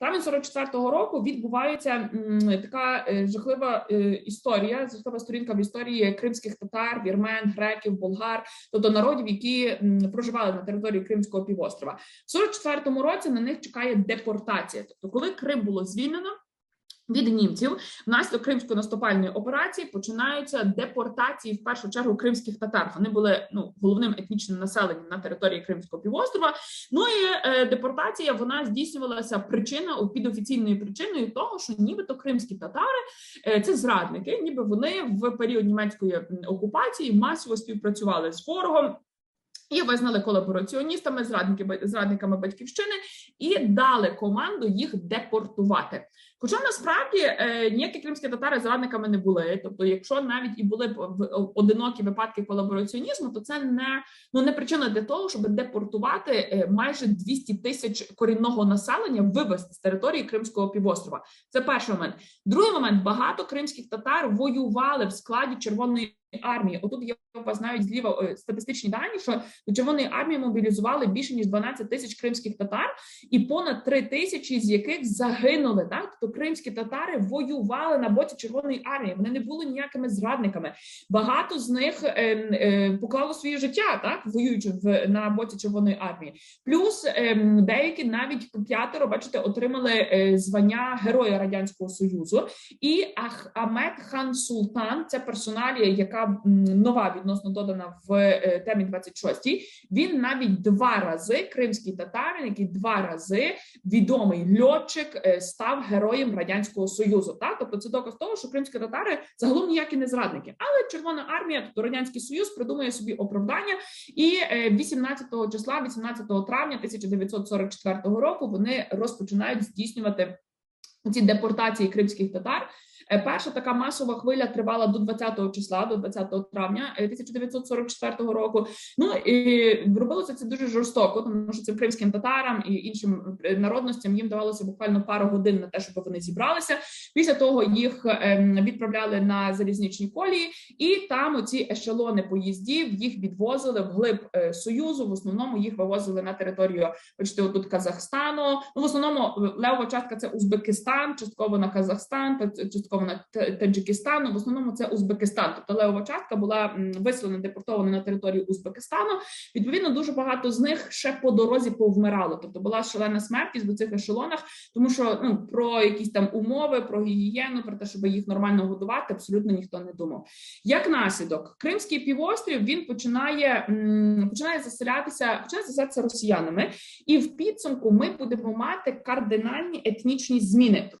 Травень 44-го року відбувається така е, жахлива е, історія, жахлива сторінка в історії кримських татар, вірмен, греків, болгар, тобто народів, які проживали на території Кримського півострова. В 44-му році на них чекає депортація. Тобто, коли Крим було звільнено. Від німців внаслідок кримської наступальної операції починаються депортації в першу чергу кримських татар. Вони були ну головним етнічним населенням на території Кримського півострова. Ну і е, депортація вона здійснювалася причина під офіційною причиною того, що нібито кримські татари е, це зрадники, ніби вони в період німецької окупації масово співпрацювали з ворогом. І визнали колабораціоністами, зрадники, зрадниками батьківщини, і дали команду їх депортувати. Хоча насправді е, ніякі кримські татари зрадниками не були. Тобто, якщо навіть і були б одинокі випадки колабораціонізму, то це не ну не причина для того, щоб депортувати е, майже 200 тисяч корінного населення, вивезти з території Кримського півострова. Це перший момент. Другий момент: багато кримських татар воювали в складі Червоної армії. Отут є у зліва е, статистичні дані, що до Червоної армії мобілізували більше ніж 12 тисяч кримських татар, і понад 3 тисячі з яких загинули. Так, тобто кримські татари воювали на боці Червоної армії. Вони не були ніякими зрадниками. Багато з них е, е, поклало своє життя, так воюючи в на боці Червоної армії. Плюс е, деякі навіть п'ятеро, бачите, отримали е, звання Героя Радянського Союзу. І Ах Ахмед Хан Султан, це персоналія, яка нова відносно додана в е, темі 26. Він навіть два рази кримський татарин, який два рази відомий льотчик, е, став героєм радянського союзу. Так, тобто це доказ того, що кримські татари загалом ніякі не зрадники. Але Червона армія, тобто радянський союз, придумує собі оправдання. І е, 18 числа, 18 травня 1944 року, вони розпочинають здійснювати ці депортації кримських татар. Е, Перша така масова хвиля тривала до 20 числа, до 20 травня е, 1944 року. Ну і робилося це дуже жорстоко, тому що цим кримським татарам і іншим е, народностям їм давалося буквально пару годин на те, щоб вони зібралися. Після того їх ем, відправляли на залізничні колії, і там оці ешелони поїздів їх відвозили вглиб е, союзу. В основному їх вивозили на територію. Бачите, отут Казахстану. Ну в основному е, левова частка це Узбекистан, частково на Казахстан, та частково на Та- Таджикистан. Ну, В основному це Узбекистан. Тобто левова частка була виселена, депортована на територію Узбекистану. Відповідно, дуже багато з них ще по дорозі повмирало. Тобто була шалена смертність в цих ешелонах, тому що ну про якісь там умови, про гігієну, про те, щоб їх нормально годувати, абсолютно ніхто не думав. Як наслідок, Кримський півострів він починає починає заселятися, починає заселятися росіянами, і в підсумку ми будемо мати кардинальні етнічні зміни.